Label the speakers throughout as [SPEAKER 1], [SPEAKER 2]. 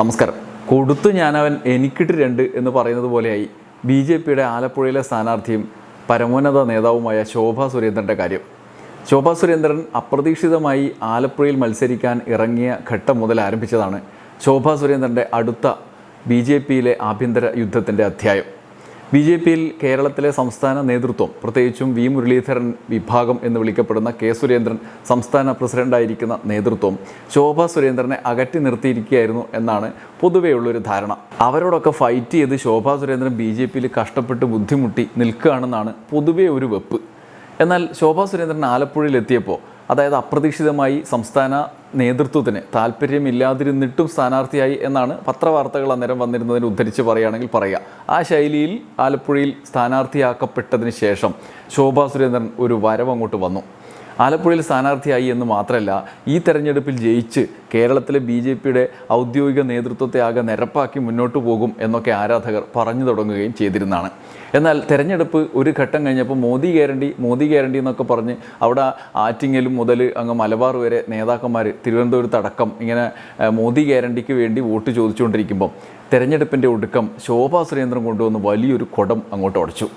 [SPEAKER 1] നമസ്കാരം. കൊടുത്തു ഞാനവൻ എനിക്കിട്ട് രണ്ട് എന്ന് പറയുന്നത് പോലെയായി. ബി ജെ പിയുടെ ആലപ്പുഴയിലെ സ്ഥാനാർത്ഥിയും പരമോന്നത നേതാവുമായ ശോഭ സുരേന്ദ്രന്റെ കാര്യം. ശോഭ സുരേന്ദ്രൻ അപ്രതീക്ഷിതമായി ആലപ്പുഴയിൽ മത്സരിക്കാൻ ഇറങ്ങിയ ഘട്ടം മുതൽ ആരംഭിച്ചതാണ് ശോഭ സുരേന്ദ്രന്റെ അടുത്ത ബി ജെ പിയിലെ ആഭ്യന്തര യുദ്ധത്തിന്റെ അധ്യായം. ബി ജെ പിയിൽ കേരളത്തിലെ സംസ്ഥാന നേതൃത്വം പ്രത്യേകിച്ചും വി മുരളീധരൻ വിഭാഗം എന്ന് വിളിക്കപ്പെടുന്ന കെ സുരേന്ദ്രൻ സംസ്ഥാന പ്രസിഡന്റായിരിക്കുന്ന നേതൃത്വം ശോഭ സുരേന്ദ്രനെ അകറ്റി നിർത്തിയിരിക്കുകയായിരുന്നു എന്നാണ് പൊതുവെയുള്ളൊരു ധാരണ. അവരോടൊക്കെ ഫൈറ്റ് ചെയ്ത് ശോഭാ സുരേന്ദ്രൻ ബി ജെ പിയിൽ കഷ്ടപ്പെട്ട് ബുദ്ധിമുട്ടി നിൽക്കുകയാണെന്നാണ് പൊതുവെ ഒരു വെപ്പ്. എന്നാൽ ശോഭാ സുരേന്ദ്രൻ ആലപ്പുഴയിൽ എത്തിയപ്പോൾ അതായത് അപ്രതീക്ഷിതമായി സംസ്ഥാന നേതൃത്വത്തിന് താല്പര്യമില്ലാതിരുന്നിട്ടും സ്ഥാനാർത്ഥിയായി എന്നാണ് പത്രവാർത്തകൾ അന്നേരം വന്നിരുന്നതിന് ഉദ്ധരിച്ച് പറയുകയാണെങ്കിൽ പറയുക. ആ ശൈലിയിൽ ആലപ്പുഴയിൽ സ്ഥാനാർത്ഥിയാക്കപ്പെട്ടതിന് ശേഷം ശോഭാ സുരേന്ദ്രൻ ഒരു വരവ് അങ്ങോട്ട് വന്നു. ആലപ്പുഴയിൽ സ്ഥാനാർത്ഥിയായി എന്ന് മാത്രമല്ല ഈ തെരഞ്ഞെടുപ്പിൽ ജയിച്ച് കേരളത്തിലെ ബി ജെ പിയുടെ ഔദ്യോഗിക നേതൃത്വത്തെ ആകെ നിരപ്പാക്കി മുന്നോട്ട് പോകും എന്നൊക്കെ ആരാധകർ പറഞ്ഞു തുടങ്ങുകയും ചെയ്തിരുന്നതാണ്. എന്നാൽ തെരഞ്ഞെടുപ്പ് ഒരു ഘട്ടം കഴിഞ്ഞപ്പോൾ മോദി ഗ്യാരണ്ടി മോദി ഗ്യാരണ്ടി എന്നൊക്കെ പറഞ്ഞ് അവിടെ ആറ്റിങ്ങലും മുതൽ അങ്ങ് മലബാർ വരെ നേതാക്കന്മാർ തിരുവനന്തപുരത്ത് അടക്കം ഇങ്ങനെ മോദി ഗ്യാരണ്ടിക്ക് വേണ്ടി വോട്ട് ചോദിച്ചുകൊണ്ടിരിക്കുമ്പം തെരഞ്ഞെടുപ്പിന്റെ ഒടുക്കം ശോഭാ സുരേന്ദ്രൻ കൊണ്ടുവന്ന് വലിയൊരു കുടം അങ്ങോട്ട് ഉടച്ചു.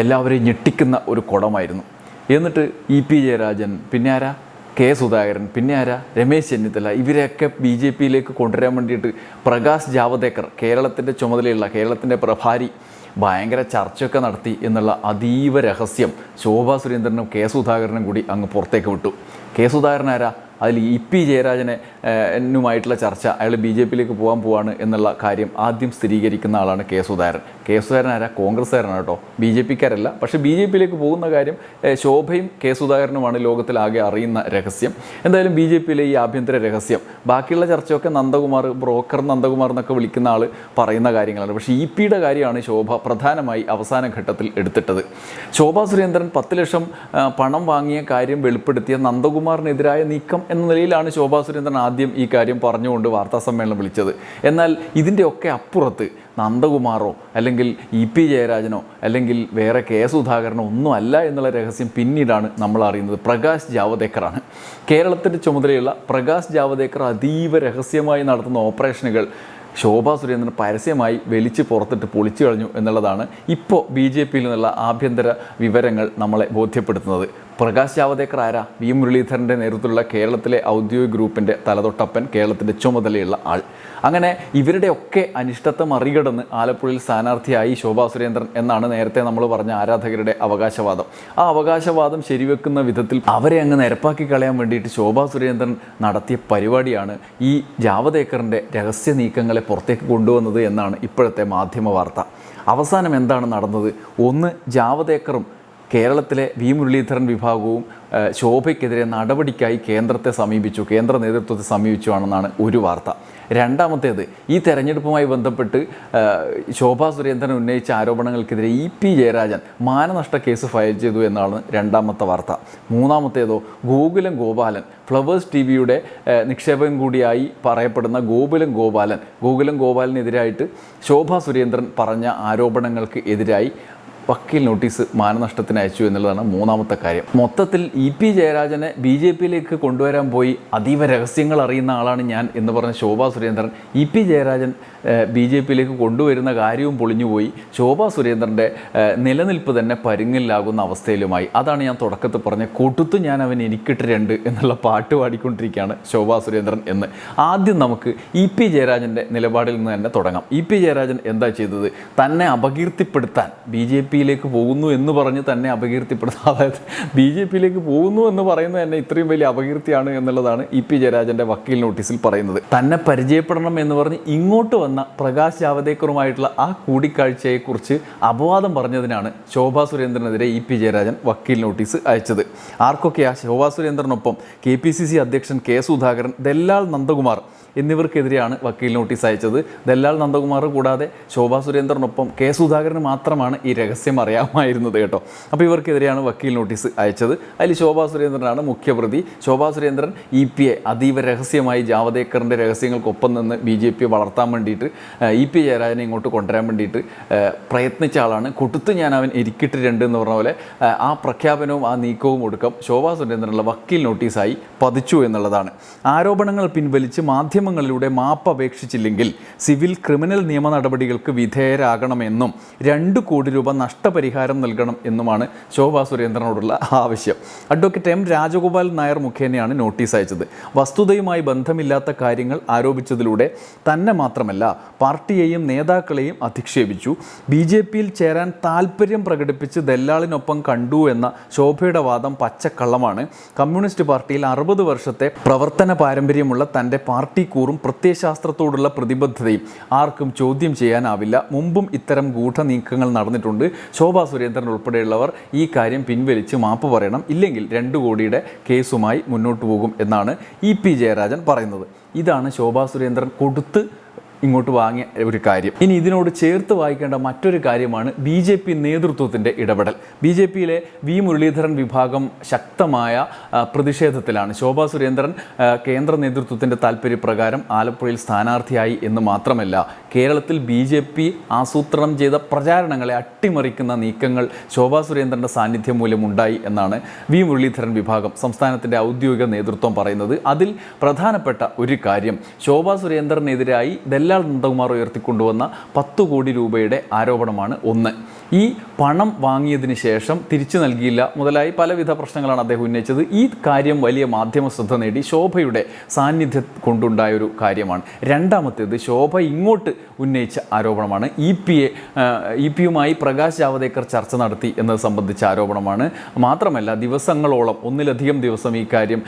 [SPEAKER 1] എല്ലാവരെയും ഞെട്ടിക്കുന്ന ഒരു കുടമായിരുന്നു. എന്നിട്ട് ഇ പി ജയരാജൻ പിന്നെ ആരാ? കെ സുധാകരൻ പിന്നെ ആരാ? രമേശ് ചെന്നിത്തല ഇവരെയൊക്കെ ബി ജെ പിയിലേക്ക് കൊണ്ടുവരാൻ വേണ്ടിയിട്ട് പ്രകാശ് ജാവദേക്കർ കേരളത്തിന്റെ ചുമതലയുള്ള കേരളത്തിന്റെ പ്രഭാരി ഭയങ്കര ചർച്ചയൊക്കെ നടത്തി എന്നുള്ള അതീവ രഹസ്യം ശോഭാ സുരേന്ദ്രനും കെ സുധാകരനും കൂടി അങ്ങ് പുറത്തേക്ക് വിട്ടു. കെ സുധാകരൻ ആരാ? അതിൽ ഇ പി ജയരാജനെ എന്നുമായിട്ടുള്ള ചർച്ച. അയാൾ ബി ജെ പിയിലേക്ക് പോകാൻ പോവാണ് എന്നുള്ള കാര്യം ആദ്യം സ്ഥിരീകരിക്കുന്ന ആളാണ് കെ സുധാകരൻ. കെ സുധാകരൻ ആരാ? കോൺഗ്രസ്സുകാരനാണ് കേട്ടോ. ബി ജെ പിക്കാരല്ല. പക്ഷേ ബി ജെ പിയിലേക്ക് പോകുന്ന കാര്യം ശോഭയും കെ സുധാകരനുമാണ് ലോകത്തിലാകെ അറിയുന്ന രഹസ്യം. എന്തായാലും ബി ജെ പിയിലെ ഈ ആഭ്യന്തര രഹസ്യം ബാക്കിയുള്ള ചർച്ചയൊക്കെ നന്ദകുമാർ ബ്രോക്കർ നന്ദകുമാർ എന്നൊക്കെ വിളിക്കുന്ന ആൾ പറയുന്ന കാര്യങ്ങളാണ്. പക്ഷേ ഇ പിയുടെ കാര്യമാണ് ശോഭ പ്രധാനമായി അവസാന ഘട്ടത്തിൽ എടുത്തിട്ടത്. ശോഭാ സുരേന്ദ്രൻ പത്ത് ലക്ഷം പണം വാങ്ങിയ കാര്യം വെളിപ്പെടുത്തിയ നന്ദകുമാറിനെതിരായ നീക്കം എന്ന നിലയിലാണ് ശോഭാ സുരേന്ദ്രൻ ആദ്യം ഈ കാര്യം പറഞ്ഞുകൊണ്ട് വാർത്താ സമ്മേളനം വിളിച്ചത്. എന്നാൽ ഇതിന്റെയൊക്കെ അപ്പുറത്ത് നന്ദകുമാറോ അല്ലെങ്കിൽ ഇ പി ജയരാജനോ അല്ലെങ്കിൽ വേറെ കെ സുധാകരനോ ഒന്നും അല്ല എന്നുള്ള രഹസ്യം പിന്നീടാണ് നമ്മൾ അറിയുന്നത്. പ്രകാശ് ജാവദേക്കറാണ്. കേരളത്തിന്റെ ചുമതലയുള്ള പ്രകാശ് ജാവദേക്കർ അതീവ രഹസ്യമായി നടത്തുന്ന ഓപ്പറേഷനുകൾ ശോഭാ സുരേന്ദ്രൻ പരസ്യമായി വലിച്ചു പുറത്തിട്ട് പൊളിച്ചു കളഞ്ഞു എന്നുള്ളതാണ് ഇപ്പോൾ ബി ജെ പിയിൽ നിന്നുള്ള ആഭ്യന്തര വിവരങ്ങൾ നമ്മളെ ബോധ്യപ്പെടുത്തുന്നത്. പ്രകാശ് ജാവദേക്കർ ആരാ വി മുരളീധരന്റെ നേതൃത്വത്തിലുള്ള കേരളത്തിലെ ഔദ്യോഗിക ഗ്രൂപ്പിന്റെ തലതൊട്ടപ്പൻ കേരളത്തിന്റെ ചുമതലയുള്ള ആൾ. അങ്ങനെ ഇവരുടെയൊക്കെ അനിഷ്ടത്തെ മറികടന്ന് ആലപ്പുഴയിൽ സ്ഥാനാർത്ഥിയായി ശോഭാ സുരേന്ദ്രൻ എന്നാണ് നേരത്തെ നമ്മൾ പറഞ്ഞ ആരാധകരുടെ അവകാശവാദം. ആ അവകാശവാദം ശരിവെക്കുന്ന വിധത്തിൽ അവരെ അങ്ങ് നിരപ്പാക്കി കളയാൻ വേണ്ടിയിട്ട് ശോഭാ സുരേന്ദ്രൻ നടത്തിയ പരിപാടിയാണ് ഈ ജാവദേക്കറിന്റെ രഹസ്യ നീക്കങ്ങളെ പുറത്തേക്ക് കൊണ്ടുവന്നത് എന്നാണ് ഇപ്പോഴത്തെ മാധ്യമ വാർത്ത. അവസാനം എന്താണ് നടന്നത്? ഒന്ന് ജാവദേക്കറും കേരളത്തിലെ വി മുരളീധരൻ വിഭാഗവും ശോഭയ്ക്കെതിരെ നടപടിക്കായി കേന്ദ്രത്തെ സമീപിച്ചു കേന്ദ്ര നേതൃത്വത്തെ സമീപിച്ചുവാണെന്നാണ് ഒരു വാർത്ത. രണ്ടാമത്തേത് ഈ തെരഞ്ഞെടുപ്പുമായി ബന്ധപ്പെട്ട് ശോഭാ സുരേന്ദ്രൻ ഉന്നയിച്ച ആരോപണങ്ങൾക്കെതിരെ ഇ പി ജയരാജൻ മാനനഷ്ട കേസ് ഫയൽ ചെയ്തു എന്നാണ് രണ്ടാമത്തെ വാർത്ത. മൂന്നാമത്തേതോ ഗോകുലം ഗോപാലൻ ഫ്ലവേഴ്സ് ടി വിയുടെ നിക്ഷേപം കൂടിയായി പറയപ്പെടുന്ന ഗോകുലം ഗോപാലൻ ഗോകുലം ഗോപാലിനെതിരായിട്ട് ശോഭാ സുരേന്ദ്രൻ പറഞ്ഞ ആരോപണങ്ങൾക്ക് എതിരായി വക്കീൽ നോട്ടീസ് മാനനഷ്ടത്തിന് അയച്ചു എന്നുള്ളതാണ് മൂന്നാമത്തെ കാര്യം. മൊത്തത്തിൽ ഇ പി ജയരാജനെ ബി ജെ പിയിലേക്ക് കൊണ്ടുവരാൻ പോയി അതീവ രഹസ്യങ്ങൾ അറിയുന്ന ആളാണ് ഞാൻ എന്ന് പറഞ്ഞ Shobha Surendran. E P Jayarajan B J പിയിലേക്ക് കൊണ്ടുവരുന്ന കാര്യവും പൊളിഞ്ഞുപോയി ശോഭാ സുരേന്ദ്രന്റെ നിലനിൽപ്പ് തന്നെ പരുങ്ങലിലാകുന്ന അവസ്ഥയിലുമായി. അതാണ് ഞാൻ തുടക്കത്തിൽ പറഞ്ഞ കൊട്ടുത്തു ഞാൻ അവൻ എനിക്കിട്ട് രണ്ട് എന്നുള്ള പാട്ട് പാടിക്കൊണ്ടിരിക്കുകയാണ് ശോഭാ സുരേന്ദ്രൻ എന്ന്. ആദ്യം നമുക്ക് ഇ പി ജയരാജന്റെ നിലപാടിൽ നിന്ന് തന്നെ തുടങ്ങാം. ഇ പി ജയരാജൻ എന്താ ചെയ്തത്? തന്നെ അപകീർത്തിപ്പെടുത്താൻ ബി ജെ പിയിലേക്ക് പോകുന്നു എന്ന് പറഞ്ഞ് തന്നെ അപകീർത്തിപ്പെടുന്നു അതായത് ബി ജെ പിയിലേക്ക് പോകുന്നു എന്ന് പറയുന്നത് തന്നെ ഇത്രയും വലിയ അപകീർത്തിയാണ് എന്നുള്ളതാണ് ഇ പി ജയരാജന്റെ വക്കീൽ നോട്ടീസിൽ പറയുന്നത്. തന്നെ പരിചയപ്പെടണം എന്ന് പറഞ്ഞ് ഇങ്ങോട്ട് വന്ന പ്രകാശ് ജാവദേക്കറുമായിട്ടുള്ള ആ കൂടിക്കാഴ്ചയെക്കുറിച്ച് അപവാദം പറഞ്ഞതിനാണ് ശോഭാ സുരേന്ദ്രനെതിരെ ഇ പി ജയരാജൻ വക്കീൽ നോട്ടീസ് അയച്ചത്. ആർക്കൊക്കെയാ ശോഭാ സുരേന്ദ്രനൊപ്പം കെ പി സി സി അധ്യക്ഷൻ കെ സുധാകരൻ ദല്ലാൽ നന്ദകുമാർ എന്നിവർക്കെതിരെയാണ് വക്കീൽ നോട്ടീസ് അയച്ചത്. ദല്ലാൽ നന്ദകുമാർ കൂടാതെ ശോഭാ സുരേന്ദ്രനൊപ്പം കെ സുധാകരന് മാത്രമാണ് ഈ രഹസ്യം അറിയാമായിരുന്നത് കേട്ടോ. അപ്പോൾ ഇവർക്കെതിരെയാണ് വക്കീൽ നോട്ടീസ് അയച്ചത്. അതിൽ ശോഭാ സുരേന്ദ്രനാണ് മുഖ്യപ്രതി. ശോഭാ സുരേന്ദ്രൻ ഇ പി എ അതീവ രഹസ്യമായി ജാവദേക്കറിന്റെ രഹസ്യങ്ങൾക്കൊപ്പം നിന്ന് ബി ജെ പി വളർത്താൻ വേണ്ടിയിട്ട് ഇ പി ജയരാജനെ ഇങ്ങോട്ട് കൊണ്ടുവരാൻ വേണ്ടിയിട്ട് പ്രയത്നിച്ച ആളാണ്. കൊടുത്ത് ഞാൻ അവൻ ഇരിക്കിട്ട് രണ്ട് എന്ന് പറഞ്ഞ പോലെ ആ പ്രഖ്യാപനവും ആ നീക്കവും ഒടുക്കം ശോഭാ സുരേന്ദ്രനുള്ള വക്കീൽ നോട്ടീസായി പതിച്ചു എന്നുള്ളതാണ്. ആരോപണങ്ങൾ പിൻവലിച്ച് മാധ്യമ മാധ്യമങ്ങളിലൂടെ മാപ്പ് അപേക്ഷിച്ചില്ലെങ്കിൽ സിവിൽ ക്രിമിനൽ നിയമ നടപടികൾക്ക് വിധേയരാകണമെന്നും രണ്ട് കോടി രൂപ നഷ്ടപരിഹാരം നൽകണം എന്നുമാണ് ശോഭാ സുരേന്ദ്രനോടുള്ള ആവശ്യം. അഡ്വക്കേറ്റ് എം രാജഗോപാൽ നായർ മുഖേനയാണ് നോട്ടീസ് അയച്ചത്. വസ്തുതയുമായി ബന്ധമില്ലാത്ത കാര്യങ്ങൾ ആരോപിച്ചതിലൂടെ തന്നെ മാത്രമല്ല പാർട്ടിയെയും നേതാക്കളെയും അധിക്ഷേപിച്ചു. ബി ജെ പിയിൽ ചേരാൻ താല്പര്യം പ്രകടിപ്പിച്ച് ദല്ലാളിനൊപ്പം കണ്ടു എന്ന ശോഭയുടെ വാദം പച്ചക്കള്ളമാണ്. കമ്മ്യൂണിസ്റ്റ് പാർട്ടിയിൽ അറുപത് വർഷത്തെ പ്രവർത്തന പാരമ്പര്യമുള്ള തന്റെ പാർട്ടി കൂറും പ്രത്യയശാസ്ത്രത്തോടുള്ള പ്രതിബദ്ധതയും ആർക്കും ചോദ്യം ചെയ്യാനാവില്ല. മുമ്പും ഇത്തരം ഗൂഢനീക്കങ്ങൾ നടന്നിട്ടുണ്ട്. ശോഭാ സുരേന്ദ്രൻ ഉൾപ്പെടെയുള്ളവർ ഈ കാര്യം പിൻവലിച്ച് മാപ്പ് പറയണം. ഇല്ലെങ്കിൽ രണ്ട് കോടിയുടെ കേസുമായി മുന്നോട്ട് പോകും എന്നാണ് ഇ പി ജയരാജൻ പറയുന്നത്. ഇതാണ് ശോഭാ സുരേന്ദ്രൻ കൊടുത്ത് ഇങ്ങോട്ട് വാങ്ങിയ ഒരു കാര്യം. ഇനി ഇതിനോട് ചേർത്ത് വായിക്കേണ്ട മറ്റൊരു കാര്യമാണ് ബി ജെ പി നേതൃത്വത്തിന്റെ ഇടപെടൽ. ബി ജെ പിയിലെ വി മുരളീധരൻ വിഭാഗം ശക്തമായ പ്രതിഷേധത്തിലാണ്. ശോഭാ സുരേന്ദ്രൻ കേന്ദ്ര നേതൃത്വത്തിന്റെ താല്പര്യപ്രകാരം ആലപ്പുഴയിൽ സ്ഥാനാർത്ഥിയായി എന്ന് മാത്രമല്ല കേരളത്തിൽ ബി ജെ പി ആസൂത്രണം ചെയ്ത പ്രചാരണങ്ങളെ അട്ടിമറിക്കുന്ന നീക്കങ്ങൾ ശോഭാ സുരേന്ദ്രന്റെ സാന്നിധ്യം മൂലം ഉണ്ടായി എന്നാണ് വി മുരളീധരൻ വിഭാഗം സംസ്ഥാനത്തിന്റെ ഔദ്യോഗിക നേതൃത്വം പറയുന്നത്. അതിൽ പ്രധാനപ്പെട്ട ഒരു കാര്യം ശോഭാ സുരേന്ദ്രനെതിരായി ദല്ലാൽ നന്ദകുമാർ ഉയർത്തിക്കൊണ്ടുവന്ന പത്ത് കോടി രൂപയുടെ ആരോപണമാണ് ഒന്ന്. ഈ പണം വാങ്ങിയതിന് ശേഷം തിരിച്ചു നൽകിയില്ല മുതലായി പലവിധ പ്രശ്നങ്ങളാണ് അദ്ദേഹം ഉന്നയിച്ചത്. ഈ കാര്യം വലിയ മാധ്യമ ശ്രദ്ധ നേടി ശോഭയുടെ സാന്നിധ്യം കൊണ്ടുണ്ടായ ഒരു കാര്യമാണ്. രണ്ടാമത്തേത് ശോഭ ഇങ്ങോട്ട് ഉന്നയിച്ച ആരോപണമാണ്. ഇ പി എ ഇ പിയുമായി പ്രകാശ് ജാവദേക്കർ ചർച്ച നടത്തി എന്നത് സംബന്ധിച്ച ആരോപണമാണ്. മാത്രമല്ല ദിവസങ്ങളോളം ഒന്നിലധികം ദിവസം ഈ കാര്യം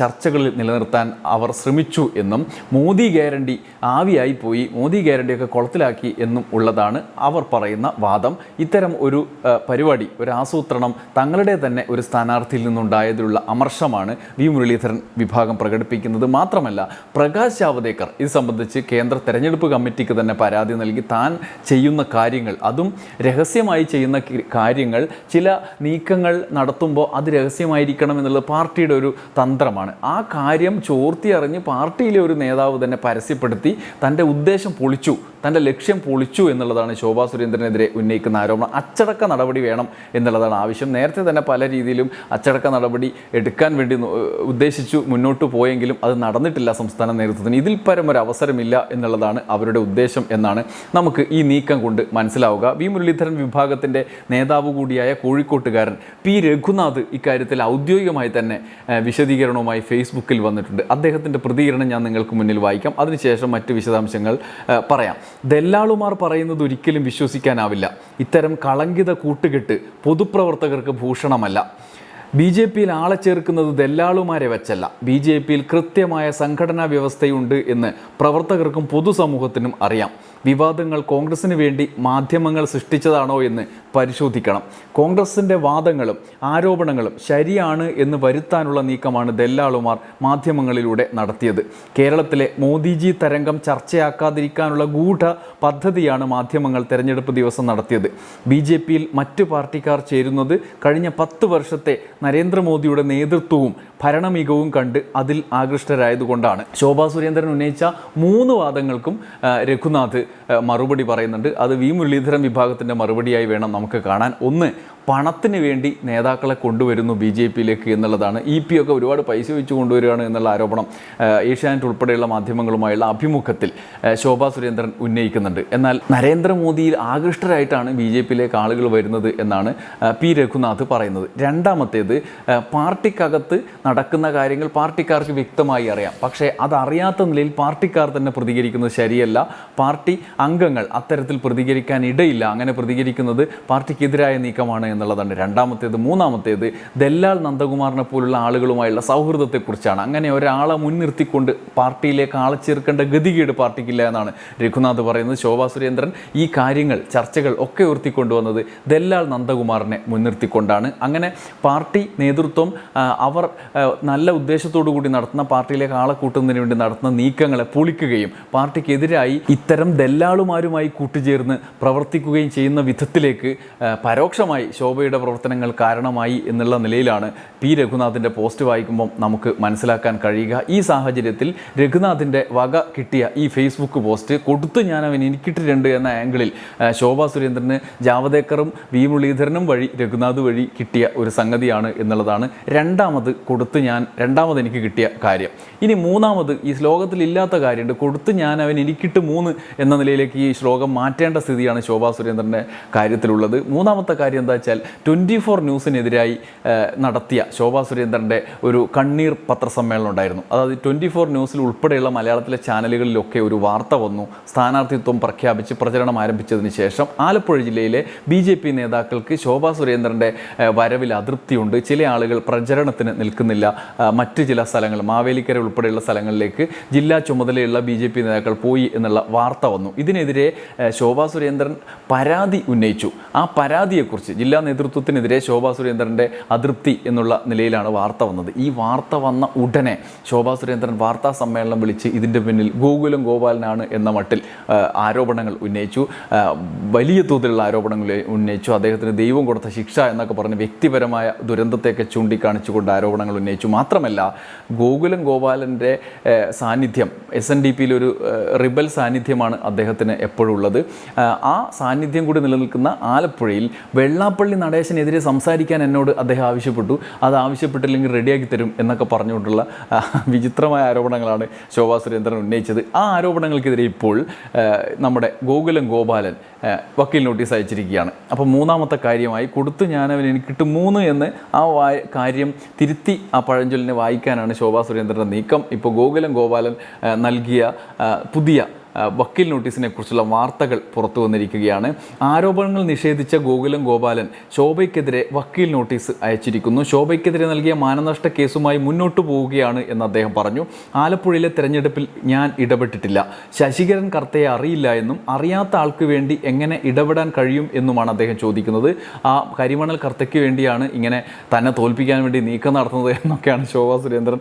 [SPEAKER 1] ചർച്ചകളിൽ നിലനിർത്താൻ അവർ ശ്രമിച്ചു എന്നും മോദി ഗ്യാരണ്ടി ആവിയായി പോയി മോദി ഗ്യാരണ്ടിയൊക്കെ കുളത്തിലാക്കി എന്നും ഉള്ളതാണ് അവർ പറയുന്ന വാദം. ഇത്തരം ഒരു പരിപാടി ഒരു ആസൂത്രണം തങ്ങളുടെ തന്നെ ഒരു സ്ഥാനാർത്ഥിയിൽ നിന്നുണ്ടായതിലുള്ള അമർഷമാണ് വി. മുരളീധരൻ വിഭാഗം പ്രകടിപ്പിക്കുന്നത്. മാത്രമല്ല പ്രകാശ് ജാവദേക്കർ ഇത് സംബന്ധിച്ച് കേന്ദ്ര തെരഞ്ഞെടുപ്പ് കമ്മിറ്റിക്ക് തന്നെ പരാതി നൽകി താൻ ചെയ്യുന്ന കാര്യങ്ങൾ അതും രഹസ്യമായി ചെയ്യുന്ന കാര്യങ്ങൾ ചില നീക്കങ്ങൾ നടത്തുമ്പോൾ അത് രഹസ്യമായിരിക്കണം എന്നുള്ളത് പാർട്ടിയുടെ ഒരു തന്ത്രമാണ്. ആ കാര്യം ചോർത്തിയറിഞ്ഞ് പാർട്ടിയിലെ ഒരു നേതാവ് തന്നെ പരസ്യപ്പെടുത്തി തന്റെ ഉദ്ദേശം പൊളിച്ചു തന്റെ ലക്ഷ്യം പൊളിച്ചു എന്നുള്ളതാണ് ശോഭാ സുരേന്ദ്രനെതിരെ ഉന്നയിക്കുന്ന ആരോപണം. അച്ചടക്ക നടപടി വേണം എന്നുള്ളതാണ് ആവശ്യം. നേരത്തെ തന്നെ പല രീതിയിലും അച്ചടക്ക നടപടി എടുക്കാൻ വേണ്ടി ഉദ്ദേശിച്ചു മുന്നോട്ട് പോയെങ്കിലും അത് നടന്നിട്ടില്ല സംസ്ഥാന നേതൃത്വത്തിന്. ഇതിൽ പരം ഒരു അവസരമില്ല എന്നുള്ളതാണ് അവരുടെ ഉദ്ദേശം എന്നാണ് നമുക്ക് ഈ നീക്കം കൊണ്ട് മനസ്സിലാവുക. വി മുരളീധരൻ വിഭാഗത്തിന്റെ നേതാവ് കൂടിയായ കോഴിക്കോട്ടുകാരൻ പി രഘുനാഥ് ഇക്കാര്യത്തിൽ ഔദ്യോഗികമായി തന്നെ വിശദീകരണവുമായി ഫേസ്ബുക്കിൽ വന്നിട്ടുണ്ട്. അദ്ദേഹത്തിന്റെ പ്രതികരണം ഞാൻ നിങ്ങൾക്ക് മുന്നിൽ വായിക്കാം. അതിനുശേഷം മറ്റ് വിശദാംശങ്ങൾ ഏഹ്, പറയാം. ദല്ലാളുമാർ പറയുന്നത് ഒരിക്കലും വിശ്വസിക്കാനാവില്ല. ഇത്തരം കളങ്കിത കൂട്ടുകെട്ട് പൊതുപ്രവർത്തകർക്ക് ഭൂഷണമല്ല. ബി ജെ പിയിൽ ആളെ ചേർക്കുന്നത് ദല്ലാളുമാരെ വെച്ചല്ല. ബി ജെ പിയിൽ കൃത്യമായ സംഘടനാ വ്യവസ്ഥയുണ്ട് എന്ന് പ്രവർത്തകർക്കും പൊതുസമൂഹത്തിനും അറിയാം. വിവാദങ്ങൾ കോൺഗ്രസിന് വേണ്ടി മാധ്യമങ്ങൾ സൃഷ്ടിച്ചതാണോ എന്ന് പരിശോധിക്കണം. കോൺഗ്രസിന്റെ വാദങ്ങളും ആരോപണങ്ങളും ശരിയാണ് എന്ന് വരുത്താനുള്ള നീക്കമാണ് ദല്ലാളുമാർ മാധ്യമങ്ങളിലൂടെ നടത്തിയത്. കേരളത്തിലെ മോദിജി തരംഗം ചർച്ചയാക്കാതിരിക്കാനുള്ള ഗൂഢ പദ്ധതിയാണ് മാധ്യമങ്ങൾ തെരഞ്ഞെടുപ്പ് ദിവസം നടത്തിയത്. ബി ജെ പിയിൽ മറ്റു പാർട്ടിക്കാർ ചേരുന്നത് കഴിഞ്ഞ പത്ത് വർഷത്തെ നരേന്ദ്രമോദിയുടെ നേതൃത്വവും ഭരണമികവും കണ്ട് അതിൽ ആകൃഷ്ടരായതുകൊണ്ടാണ്. ശോഭാ സുരേന്ദ്രൻ ഉന്നയിച്ച മൂന്ന് വാദങ്ങൾക്കും രഘുനാഥ് മറുപടി പറയുന്നുണ്ട്. അത് വി മുരളീധരൻ വിഭാഗത്തിന്റെ മറുപടിയായി വേണം നമുക്ക് കാണാൻ. ഒന്ന് പണത്തിന് വേണ്ടി നേതാക്കളെ കൊണ്ടുവരുന്നു ബി ജെ പിയിലേക്ക് എന്നുള്ളതാണ്. ഇ പി ഒക്കെ ഒരുപാട് പൈസ വെച്ച് കൊണ്ടുവരികയാണ് എന്നുള്ള ആരോപണം ഏഷ്യാനെറ്റ് ഉൾപ്പെടെയുള്ള മാധ്യമങ്ങളുമായുള്ള അഭിമുഖത്തിൽ ശോഭാ സുരേന്ദ്രൻ ഉന്നയിക്കുന്നുണ്ട്. എന്നാൽ നരേന്ദ്രമോദിയിൽ ആകൃഷ്ടരായിട്ടാണ് ബി ജെ പിയിലേക്ക് ആളുകൾ വരുന്നത് എന്നാണ് പി രഘുനാഥ് പറയുന്നത്. രണ്ടാമത്തേത് പാർട്ടിക്കകത്ത് നടക്കുന്ന കാര്യങ്ങൾ പാർട്ടിക്കാർക്ക് വ്യക്തമായി അറിയാം. പക്ഷേ അതറിയാത്ത നിലയിൽ പാർട്ടിക്കാർ തന്നെ പ്രതികരിക്കുന്നത് ശരിയല്ല. പാർട്ടി അംഗങ്ങൾ അത്തരത്തിൽ പ്രതികരിക്കാൻ ഇടയില്ല. അങ്ങനെ പ്രതികരിക്കുന്നത് പാർട്ടിക്കെതിരായ നീക്കമാണ് എന്നുള്ളതാണ് രണ്ടാമത്തേത്. മൂന്നാമത്തേത് ദല്ലാൽ നന്ദകുമാറിനെ പോലുള്ള ആളുകളുമായുള്ള സൗഹൃദത്തെക്കുറിച്ചാണ്. അങ്ങനെ ഒരാളെ മുൻനിർത്തിക്കൊണ്ട് പാർട്ടിയിലേക്ക് ആളെ ചേർക്കേണ്ട ഗതികേട് പാർട്ടിക്കില്ല എന്നാണ് രഘുനാഥ് പറയുന്നത്. ശോഭാ സുരേന്ദ്രൻ ഈ കാര്യങ്ങൾ ചർച്ചകൾ ഒക്കെ ഉയർത്തിക്കൊണ്ടുവന്നത് ദല്ലാൽ നന്ദകുമാറിനെ മുൻനിർത്തിക്കൊണ്ടാണ്. അങ്ങനെ പാർട്ടി നേതൃത്വം അവർ നല്ല ഉദ്ദേശത്തോടു കൂടി നടത്തുന്ന പാർട്ടിയിലേക്ക് ആളെ കൂട്ടുന്നതിന് വേണ്ടി നടത്തുന്ന നീക്കങ്ങളെ പൊളിക്കുകയും പാർട്ടിക്കെതിരായി ഇത്തരം ദല്ലാളുമാരുമായി കൂട്ടുചേർന്ന് പ്രവർത്തിക്കുകയും ചെയ്യുന്ന വിധത്തിലേക്ക് പരോക്ഷമായി ശോഭ ശോഭയുടെ പ്രവർത്തനങ്ങൾ കാരണമായി എന്നുള്ള നിലയിലാണ് പി. രഘുനാഥിന്റെ പോസ്റ്റ് വായിക്കുമ്പം നമുക്ക് മനസ്സിലാക്കാൻ കഴിയുക. ഈ സാഹചര്യത്തിൽ രഘുനാഥിന്റെ വക കിട്ടിയ ഈ ഫേസ്ബുക്ക് പോസ്റ്റ് കൊടുത്ത് ഞാൻ അവൻ എനിക്കിട്ടിട്ടുണ്ട് എന്ന ആംഗിളിൽ ശോഭ സുരേന്ദ്രന് ജാവദേക്കറും വി. മുരളീധരനും വഴി രഘുനാഥ് വഴി കിട്ടിയ ഒരു സംഗതിയാണ് എന്നുള്ളതാണ് രണ്ടാമത് കൊടുത്ത് ഞാൻ രണ്ടാമത് എനിക്ക് കിട്ടിയ കാര്യം ഇനി മൂന്നാമത് ഈ ശ്ലോകത്തിൽ ഇല്ലാത്ത കാര്യമുണ്ട്. കൊടുത്ത് ഞാൻ അവൻ എനിക്കിട്ട് മൂന്ന് എന്ന നിലയിലേക്ക് ഈ ശ്ലോകം മാറ്റേണ്ട സ്ഥിതിയാണ് ശോഭാ സുരേന്ദ്രന്റെ കാര്യത്തിലുള്ളത്. മൂന്നാമത്തെ കാര്യം എന്താ വെച്ചാൽ ട്വന്റി ഫോർ ന്യൂസിനെതിരായി നടത്തിയ ശോഭാ സുരേന്ദ്രന്റെ ഒരു കണ്ണീർ പത്രസമ്മേളനം ഉണ്ടായിരുന്നു. അതായത് ട്വന്റി ഫോർ ന്യൂസിൽ ഉൾപ്പെടെയുള്ള മലയാളത്തിലെ ചാനലുകളിലൊക്കെ ഒരു വാർത്ത വന്നു. സ്ഥാനാർത്ഥിത്വം പ്രഖ്യാപിച്ച് പ്രചരണം ആരംഭിച്ചതിന് ശേഷം ആലപ്പുഴ ജില്ലയിലെ ബി ജെ പി നേതാക്കൾക്ക് ശോഭാ സുരേന്ദ്രന്റെ വരവിൽ അതൃപ്തിയുണ്ട്. ചില ആളുകൾ പ്രചരണത്തിന് നിൽക്കുന്നില്ല. മറ്റ് ചില സ്ഥലങ്ങൾ മാവേലിക്കര ഉൾപ്പെടെയുള്ള സ്ഥലങ്ങളിലേക്ക് ജില്ലാ ചുമതലയുള്ള ബി ജെ പി നേതാക്കൾ പോയി എന്നുള്ള വാർത്ത വന്നു. ഇതിനെതിരെ ശോഭാ സുരേന്ദ്രൻ പരാതി ഉന്നയിച്ചു. ആ പരാതിയെക്കുറിച്ച് ജില്ലാ നേതൃത്വത്തിനെതിരെ ശോഭാ സുരേന്ദ്രന്റെ അതൃപ്തി എന്നുള്ള നിലയിലാണ് വാർത്ത വന്നത്. ഈ വാർത്ത വന്ന ഉടനെ ശോഭാ സുരേന്ദ്രൻ വാർത്താ സമ്മേളനം വിളിച്ച് ഇതിന്റെ പിന്നിൽ ഗോകുലം ഗോപാലനാണ് എന്ന മട്ടിൽ ആരോപണങ്ങൾ ഉന്നയിച്ചു. വലിയ തോതിലുള്ള ആരോപണങ്ങൾ ഉന്നയിച്ചു. അദ്ദേഹത്തിന് ദൈവം കൊടുത്ത ശിക്ഷ എന്നൊക്കെ പറഞ്ഞ് വ്യക്തിപരമായ ദുരന്തത്തെയൊക്കെ ചൂണ്ടിക്കാണിച്ചുകൊണ്ട് ആരോപണങ്ങൾ ഉന്നയിച്ചു. മാത്രമല്ല ഗോകുലം ഗോപാലന്റെ സാന്നിധ്യം എസ് എൻ ഡി പിയിൽ ഒരു റിബൽ സാന്നിധ്യമാണ് അദ്ദേഹത്തിന് എപ്പോഴും ഉള്ളത്. ആ സാന്നിധ്യം കൂടി നിലനിൽക്കുന്ന ആലപ്പുഴയിൽ വെള്ളാപ്പള്ളി നടേശനെതിരെ സംസാരിക്കാൻ എന്നോട് അദ്ദേഹം ആവശ്യപ്പെട്ടു. അത് ആവശ്യപ്പെട്ടില്ലെങ്കിൽ റെഡിയാക്കി തരും എന്നൊക്കെ പറഞ്ഞുകൊണ്ടുള്ള വിചിത്രമായ ആരോപണങ്ങളാണ് ശോഭാ സുരേന്ദ്രൻ ഉന്നയിച്ചത്. ആ ആരോപണങ്ങൾക്കെതിരെ ഇപ്പോൾ നമ്മുടെ ഗോകുലം ഗോപാലൻ വക്കീൽ നോട്ടീസ് അയച്ചിരിക്കുകയാണ്. അപ്പോൾ മൂന്നാമത്തെ കാര്യമായി കൊടുത്തു ഞാനവൻ എനിക്ക് കിട്ടും മൂന്ന് എന്ന് ആ കാര്യം തിരുത്തി ആ പഴഞ്ചൊല്ലിനെ വായിക്കാനാണ് ശോഭാ സുരേന്ദ്രന്റെ നീക്കം. ഇപ്പോൾ ഗോകുലം ഗോപാലൻ നൽകിയ പുതിയ വക്കീൽ നോട്ടീസിനെ കുറിച്ചുള്ള വാർത്തകൾ പുറത്തു വന്നിരിക്കുകയാണ്. ആരോപണങ്ങൾ നിഷേധിച്ച ഗോകുലം ഗോപാലൻ ശോഭയ്ക്കെതിരെ വക്കീൽ നോട്ടീസ് അയച്ചിരിക്കുന്നു. ശോഭയ്ക്കെതിരെ നൽകിയ മാനനഷ്ട കേസുമായി മുന്നോട്ട് പോവുകയാണ് എന്ന് അദ്ദേഹം പറഞ്ഞു. ആലപ്പുഴയിലെ തെരഞ്ഞെടുപ്പിൽ ഞാൻ ഇടപെട്ടിട്ടില്ല. ശശികരൻ കർത്തയെ അറിയില്ല എന്നും അറിയാത്ത ആൾക്ക് വേണ്ടി എങ്ങനെ ഇടപെടാൻ കഴിയും എന്നുമാണ് അദ്ദേഹം ചോദിക്കുന്നത്. ആ കരിമണൽ കർത്തയ്ക്ക് വേണ്ടിയാണ് ഇങ്ങനെ തന്നെ തോൽപ്പിക്കാൻ വേണ്ടി നീക്കം നടത്തുന്നത് എന്നൊക്കെയാണ് ശോഭാ സുരേന്ദ്രൻ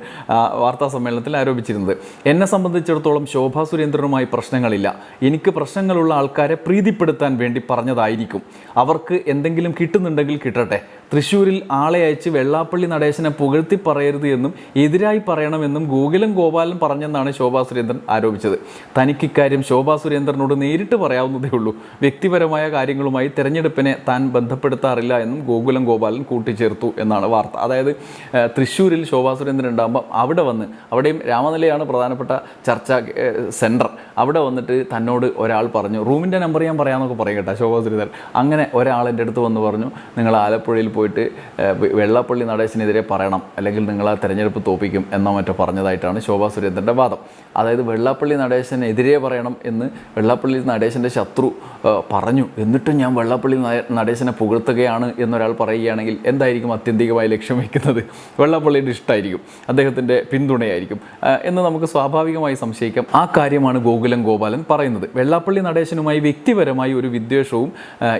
[SPEAKER 1] വാർത്താ സമ്മേളനത്തിൽ ആരോപിച്ചിരുന്നത്. എന്നെ സംബന്ധിച്ചിടത്തോളം ശോഭാ സുരേന്ദ്രനുമായി പ്രശ്നങ്ങളില്ല. എനിക്ക് പ്രശ്നങ്ങളുള്ള ആൾക്കാരെ പ്രീതിപ്പെടുത്താൻ വേണ്ടി പറഞ്ഞതായിരിക്കും. അവർക്ക് എന്തെങ്കിലും കിട്ടുന്നുണ്ടെങ്കിൽ കിട്ടട്ടെ. തൃശ്ശൂരിൽ ആളെ അയച്ച് വെള്ളാപ്പള്ളി നടേശനെ പുകഴ്ത്തി പറയരുത് എന്നും എതിരായി പറയണമെന്നും ഗോകുലം ഗോപാലൻ പറഞ്ഞെന്നാണ് ശോഭാ സുരേന്ദ്രൻ ആരോപിച്ചത്. തനിക്ക് ഇക്കാര്യം ശോഭാ സുരേന്ദ്രനോട് നേരിട്ട് പറയാവുന്നതേ ഉള്ളൂ. വ്യക്തിപരമായ കാര്യങ്ങളുമായി തെരഞ്ഞെടുപ്പിനെ താൻ ബന്ധപ്പെടുത്താറില്ല എന്നും ഗോകുലം ഗോപാലൻ കൂട്ടിച്ചേർത്തു എന്നാണ് വാർത്ത. അതായത് തൃശ്ശൂരിൽ ശോഭാ സുരേന്ദ്രൻ ഉണ്ടാകുമ്പോൾ അവിടെ വന്ന് അവിടെയും രാമനിലയാണ് പ്രധാനപ്പെട്ട ചർച്ച സെന്റർ അവിടെ വന്നിട്ട് തന്നോട് ഒരാൾ പറഞ്ഞു റൂമിന്റെ നമ്പർ ഞാൻ പറയാമെന്നൊക്കെ പറയും കേട്ടോ ശോഭാ സുരേന്ദ്രൻ. അങ്ങനെ ഒരാൾ എന്റെ അടുത്ത് വന്ന് പറഞ്ഞു നിങ്ങൾ ആലപ്പുഴയിൽ പോയിട്ട് വെള്ളാപ്പള്ളി നടേശനെതിരെ പറയണം. അല്ലെങ്കിൽ നിങ്ങൾ ആ തെരഞ്ഞെടുപ്പ് തോപ്പിക്കും എന്നോ മറ്റോ പറഞ്ഞതായിട്ടാണ് ശോഭാ സുരേന്ദ്രന്റെ വാദം. അതായത് വെള്ളാപ്പള്ളി നടേശനെതിരെ പറയണം എന്ന് വെള്ളാപ്പള്ളി നടേശന്റെ ശത്രു പറഞ്ഞു. എന്നിട്ടും ഞാൻ വെള്ളാപ്പള്ളി നടേശനെ പുകഴ്ത്തുകയാണ് എന്നൊരാൾ പറയുകയാണെങ്കിൽ എന്തായിരിക്കും അത്യന്തികമായി ലക്ഷ്യം വയ്ക്കുന്നത്? വെള്ളാപ്പള്ളിയുടെ ഇഷ്ടമായിരിക്കും അദ്ദേഹത്തിന്റെ പിന്തുണയായിരിക്കും. എന്ന് നമുക്ക് സ്വാഭാവികമായി സംശയിക്കാം. ആ കാര്യമാണ് ഗോകുലം ഗോപാലൻ പറയുന്നത്. വെള്ളാപ്പള്ളി നടേശനുമായി വ്യക്തിപരമായി ഒരു വിദ്വേഷവും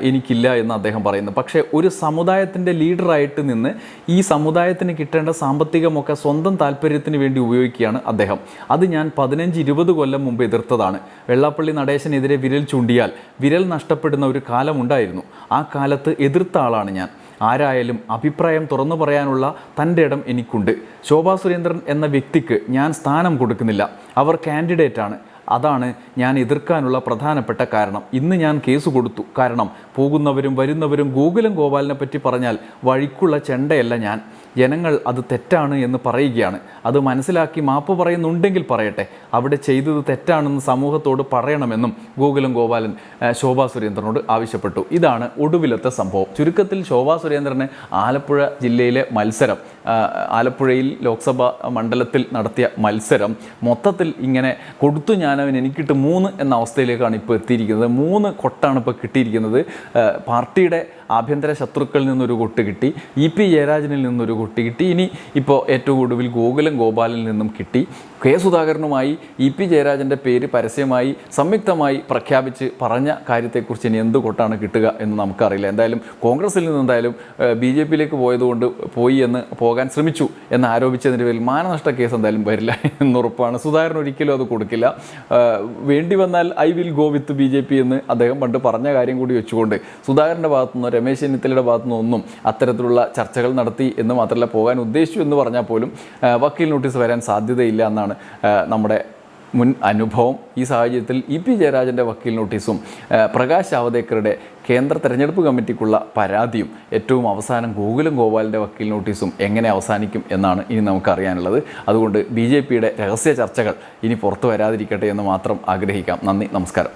[SPEAKER 1] എനിക്കില്ല എന്ന് അദ്ദേഹം പറയുന്നു. പക്ഷേ ഒരു സമുദായത്തിന്റെ ലീഡറായിട്ട് നിന്ന് ഈ സമുദായത്തിന് കിട്ടേണ്ട സാമ്പത്തികമൊക്കെ സ്വന്തം താല്പര്യത്തിന് വേണ്ടി ഉപയോഗിക്കുകയാണ് അദ്ദേഹം. അത് ഞാൻ പതിനഞ്ച് ഇരുപത് കൊല്ലം മുമ്പ് എതിർത്തതാണ്. വെള്ളാപ്പള്ളി നടേശനെതിരെ വിരൽ ചൂണ്ടിയാൽ വിരൽ നഷ്ടപ്പെടുന്ന ഒരു കാലമുണ്ടായിരുന്നു ആ കാലത്ത് എതിർത്ത ആളാണ് ഞാൻ. ആരായാലും അഭിപ്രായം തുറന്നു പറയാനുള്ള തന്റെ ഇടം എനിക്കുണ്ട്. ശോഭാ സുരേന്ദ്രൻ എന്ന വ്യക്തിക്ക് ഞാൻ സ്ഥാനം കൊടുക്കുന്നില്ല. അവർ കാൻഡിഡേറ്റാണ്. അതാണ് ഞാൻ എതിർക്കാനുള്ള പ്രധാനപ്പെട്ട കാരണം. ഇന്ന് ഞാൻ കേസ് കൊടുത്തു. കാരണം പോകുന്നവരും വരുന്നവരും ഗോകുലം ഗോപാലിനെ പറ്റി പറഞ്ഞാൽ വഴിക്കുള്ള ചെണ്ടയല്ല ഞാൻ. ജനങ്ങൾ അത് തെറ്റാണ് എന്ന് പറയുകയാണ്. അത് മനസ്സിലാക്കി മാപ്പ് പറയുന്നുണ്ടെങ്കിൽ പറയട്ടെ. അവിടെ ചെയ്തത് തെറ്റാണെന്ന് സമൂഹത്തോട് പറയണമെന്നും ഗോകുലം ഗോപാലൻ ശോഭാ സുരേന്ദ്രനോട് ആവശ്യപ്പെട്ടു. ഇതാണ് ഒടുവിലത്തെ സംഭവം. ചുരുക്കത്തിൽ ശോഭാ സുരേന്ദ്രന് ആലപ്പുഴ ജില്ലയിലെ മത്സരം. ആലപ്പുഴയിൽ ലോക്സഭാ മണ്ഡലത്തിൽ നടത്തിയ മത്സരം മൊത്തത്തിൽ ഇങ്ങനെ കൊടുത്തു ഞാനവൻ എനിക്കിട്ട് മൂന്ന് എന്ന അവസ്ഥയിലേക്കാണ് ഇപ്പോൾ എത്തിയിരിക്കുന്നത്. മൂന്ന് കൊട്ടാണ് ഇപ്പോൾ കിട്ടിയിരിക്കുന്നത്. പാർട്ടിയുടെ ആഭ്യന്തര ശത്രുക്കളിൽ നിന്നൊരു കൊട്ട് കിട്ടി ഇ പി ജയരാജനിൽ നിന്നൊരു കൊട്ട് കിട്ടി ഇനി ഇപ്പോൾ ഏറ്റവും ഒടുവിൽ ഗോകുലം ഗോപാലിൽ നിന്നും കിട്ടി. കെ സുധാകരനുമായി ഇ പി ജയരാജന്റെ പേര് പരസ്യമായി സംയുക്തമായി പ്രഖ്യാപിച്ച് പറഞ്ഞ കാര്യത്തെക്കുറിച്ച് ഇനി എന്ത് കൊട്ടാണ് കിട്ടുക എന്ന് നമുക്കറിയില്ല. എന്തായാലും കോൺഗ്രസിൽ നിന്ന് എന്തായാലും ബി ജെ പിയിലേക്ക് പോയതുകൊണ്ട് പോയി എന്ന് പോകാൻ പോകാൻ ശ്രമിച്ചു എന്ന് ആരോപിച്ചതിന്റെ പേരിൽ മാനനഷ്ട കേസ് എന്തായാലും വരില്ല എന്നുറപ്പാണ് സുധാകരൻ ഒരിക്കലും അത് കൊടുക്കില്ല. വേണ്ടി വന്നാൽ I will go with B J P എന്ന് അദ്ദേഹം പണ്ട് പറഞ്ഞ കാര്യം കൂടി വെച്ചുകൊണ്ട് സുധാകരന്റെ ഭാഗത്തുനിന്നോ രമേശ് ചെന്നിത്തലയുടെ ഭാഗത്തുനിന്നോ ഒന്നും അത്തരത്തിലുള്ള ചർച്ചകൾ നടത്തി എന്ന് മാത്രമല്ല പോകാൻ ഉദ്ദേശിച്ചു എന്ന് പറഞ്ഞാൽ പോലും വക്കീൽ നോട്ടീസ് വരാൻ സാധ്യതയില്ല എന്നാണ് നമ്മുടെ മുൻ അനുഭവം ഈ സാഹചര്യത്തിൽ ഇ പി ജയരാജന്റെ വക്കീൽ നോട്ടീസും പ്രകാശ് ജാവദേക്കറുടെ കേന്ദ്ര തെരഞ്ഞെടുപ്പ് കമ്മിറ്റിക്കുള്ള പരാതിയും ഏറ്റവും അവസാനം ഗോകുലം ഗോപാലിന്റെ വക്കീൽ നോട്ടീസും എങ്ങനെ അവസാനിക്കും എന്നാണ് ഇനി നമുക്കറിയാനുള്ളത്. അതുകൊണ്ട് ബി രഹസ്യ ചർച്ചകൾ ഇനി പുറത്തു വരാതിരിക്കട്ടെ എന്ന് മാത്രം ആഗ്രഹിക്കാം. നന്ദി നമസ്കാരം.